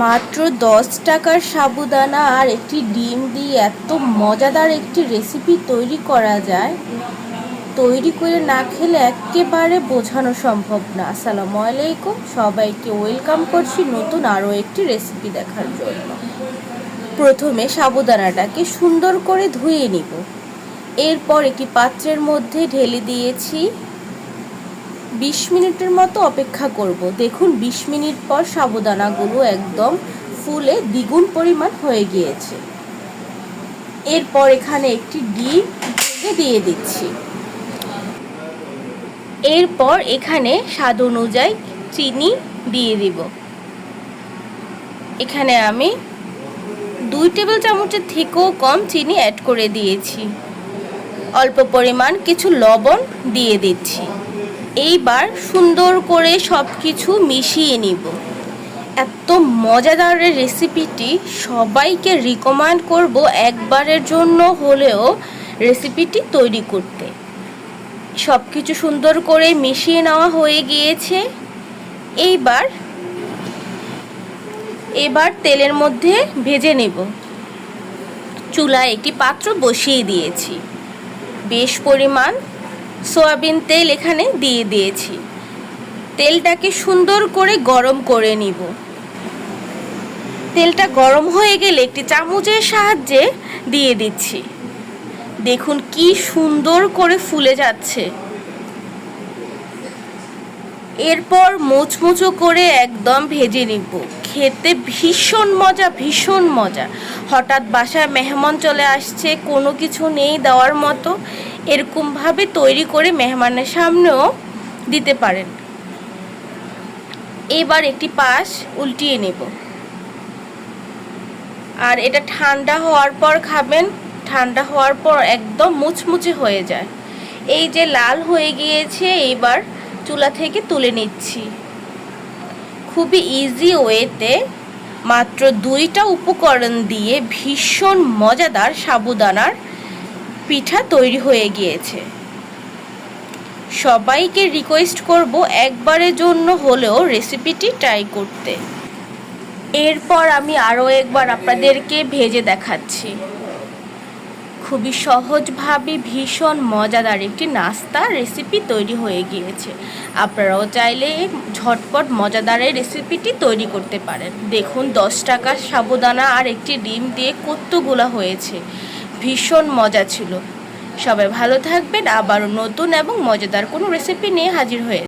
মাত্র দশ টাকার সাবুদানা আর একটি ডিম দিয়ে এত মজাদার একটি রেসিপি তৈরি করা যায়, তৈরি করে না খেলে একেবারে বোঝানো সম্ভব না। আসসালামু আলাইকুম, সবাইকে ওয়েলকাম করছি নতুন আরও একটি রেসিপি দেখার জন্য। প্রথমে সাবুদানাটাকে সুন্দর করে ধুয়ে নিব। এরপর একটি পাত্রের মধ্যে ঢেলে দিয়েছি বিশ মিনিটের মতো অপেক্ষা করব। দেখুন, বিশ মিনিট পর সাবুদানাগুলো একদম ফুলে দ্বিগুণ পরিমাণ হয়ে গিয়েছে। এরপর এখানে একটি ডিম ভেঙে দিয়ে দিচ্ছি। এরপর এখানে স্বাদ অনুযায়ী চিনি দিয়ে দিব। এখানে আমি দুই টেবিল চামচের থেকেও কম চিনি অ্যাড করে দিয়েছি। অল্প পরিমাণ কিছু লবণ দিয়ে দিচ্ছি। এইবার সুন্দর করে সব কিছু মিশিয়ে নিব। এত মজাদার রেসিপিটি সবাইকে রিকমেন্ড করব একবারের জন্য হলেও রেসিপিটি তৈরি করতে। সব কিছু সুন্দর করে মিশিয়ে নেওয়া হয়ে গিয়েছে। এইবার, এবার তেলের মধ্যে ভেজে নেব। চুলায় একটি পাত্র বসিয়ে দিয়েছি। বেশ পরিমাণ সয়াবিন তেল এখানে দিয়ে দিয়েছি। তেলটাকে সুন্দর করে গরম করে নিব। তেলটা গরম হয়ে গেলে একটি চামচের সাহায্যে দিয়ে দিচ্ছি। দেখুন কি সুন্দর করে ফুলে যাচ্ছে। এরপর মুচমুচো করে একদম ভেজে নিব। খেতে ভীষণ মজা ভীষণ মজা। হঠাৎ বাসায় মেহমান চলে আসছে, কোনো কিছু নেই দেওয়ার মতো। এরকমভাবে তৈরি করে মেহমানের সামনেও দিতে পারেন। এবার একটি পাশ উল্টিয়ে নেব। আর এটা ঠান্ডা হওয়ার পর খাবেন। ঠান্ডা হওয়ার পর একদম মুচমুচে হয়ে যায়। এই যে লাল হয়ে গিয়েছে, এইবার চুলা থেকে তুলে নিচ্ছি। খুবই ইজি ওয়েতে মাত্র দুইটা উপকরণ দিয়ে ভীষণ মজাদার সাবুদানার পিঠা তৈরি হয়ে গিয়েছে। সবাইকে রিকোয়েস্ট করব একবারের জন্য হলেও রেসিপিটি ট্রাই করতে। এরপর আমি আরও একবার আপনাদেরকে ভেজে দেখাচ্ছি। খুবই সহজভাবে ভীষণ মজাদার একটি নাস্তা রেসিপি তৈরি হয়ে গিয়েছে। আপনারাও চাইলে ঝটপট মজাদারের রেসিপিটি তৈরি করতে পারেন। দেখুন, দশ টাকার সাবুদানা আর একটি ডিম দিয়ে কতগুলো হয়েছে। ভীষণ মজা ছিল। সবাই ভালো থাকবেন। আবারও নতুন এবং মজাদার কোনো রেসিপি নিয়ে হাজির হয়ে